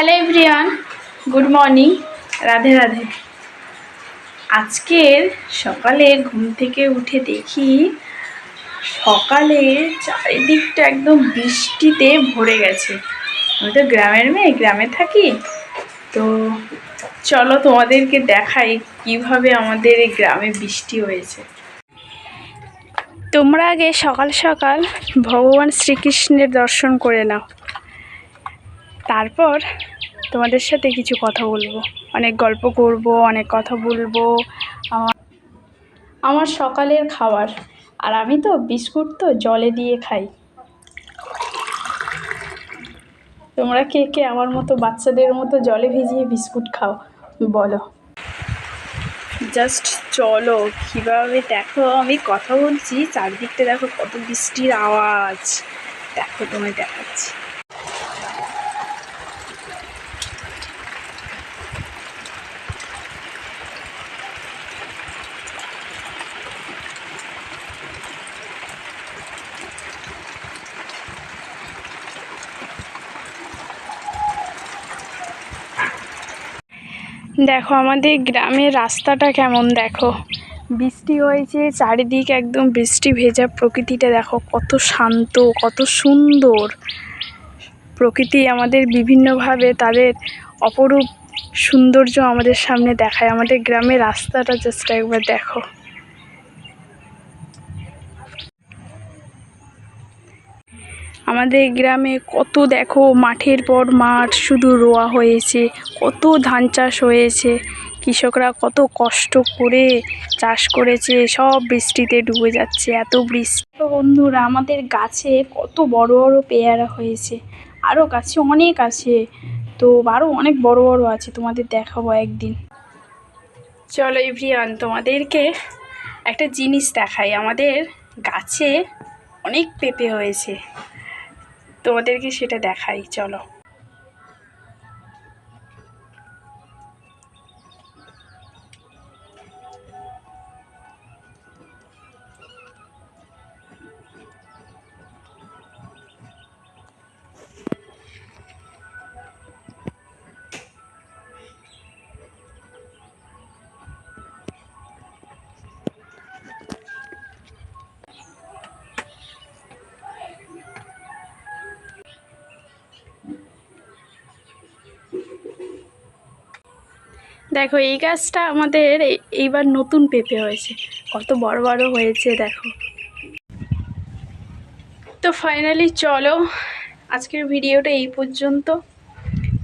Hello everyone good morning Radhe Radhe. আজকের সকালে ঘুম থেকে উঠে দেখি সকালে চারিদিকটা একদম বৃষ্টিতে ভরে গেছে। আমি তো গ্রামের মেয়ে, গ্রামে থাকি। তো চলো তোমাদেরকে দেখাই কীভাবে আমাদের এই গ্রামে বৃষ্টি হয়েছে। তোমরা আগে সকাল সকাল ভগবান শ্রীকৃষ্ণের দর্শন করে নাও। তারপর তোমাদের সাথে কিছু কথা বলব। অনেক গল্প করব, অনেক কথা বলব। আমার আমার সকালের খাবার। আর আমি তো বিস্কুট তো জলে দিয়ে খাই। তোমরা কে কে আমার মতো বাচ্চাদের মতো জলে ভিজিয়ে বিস্কুট খাও, বলো। জাস্ট চলো, কীভাবে দেখো, আমি কথা বলছি, চারদিকটা দেখো কত বৃষ্টির আওয়াজ। দেখো, তোমায় দেখাচ্ছি। দেখো আমাদের গ্রামের রাস্তাটা কেমন দেখো। বৃষ্টি হয়েছে, চারিদিক একদম বৃষ্টি ভেজা প্রকৃতিটা দেখো কত শান্ত, কত সুন্দর। প্রকৃতি আমাদের বিভিন্নভাবে তাদের অপরূপ সৌন্দর্য আমাদের সামনে দেখায়। আমাদের গ্রামের রাস্তাটা জাস্ট একবার দেখো। আমাদের গ্রামে কত দেখো মাঠের পর মাঠ শুধু রোয়া হয়েছে, কত ধান চাষ হয়েছে। কৃষকরা কত কষ্ট করে চাষ করেছে, সব বৃষ্টিতে ডুবে যাচ্ছে, এত বৃষ্টি। তো বন্ধুরা, আমাদের গাছে কত বড় বড় পেয়ারা হয়েছে আরও গাছে অনেক আছে। তো আরও অনেক বড় বড় আছে, তোমাদের দেখাবো একদিন। চলো এভরিয়ান তোমাদেরকে একটা জিনিস দেখাই। আমাদের গাছে অনেক পেঁপে হয়েছে। তোমাদেরকে সেটা দেখাই চলো। দেখো, এই গাছটা আমাদের এই- এইবার নতুন পেঁপে হয়েছে। কত বড় বড় হয়েছে, দেখো। তো ফাইনালি চলো, আজকের ভিডিওটা এই পর্যন্ত।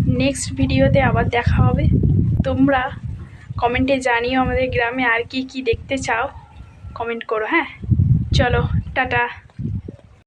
নেক্সট ভিডিওতে আবার দেখা হবে। তোমরা কমেন্টে জানিও আমাদের গ্রামে আর কি কি দেখতে চাও। কমেন্ট করো হ্যাঁ? চলো, টাটা।